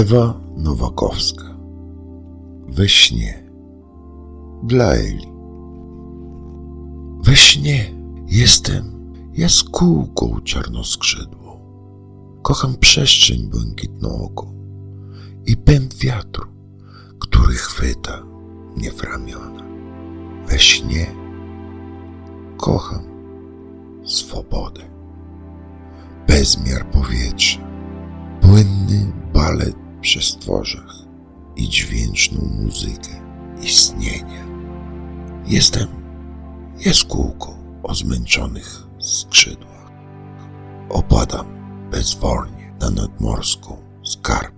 Ewa Nowakowska. We śnie. Dla Eli. We śnie jestem jaskółką czarnoskrzydłą. Kocham przestrzeń błękitnooką i pęd wiatru, który chwyta mnie w ramiona. We śnie kocham swobodę. Bezmiar powietrza, przestworzach i dźwięczną muzykę istnienia. Jestem jaskółką o zmęczonych skrzydłach. Opadam bezwolnie na nadmorską tchnienia.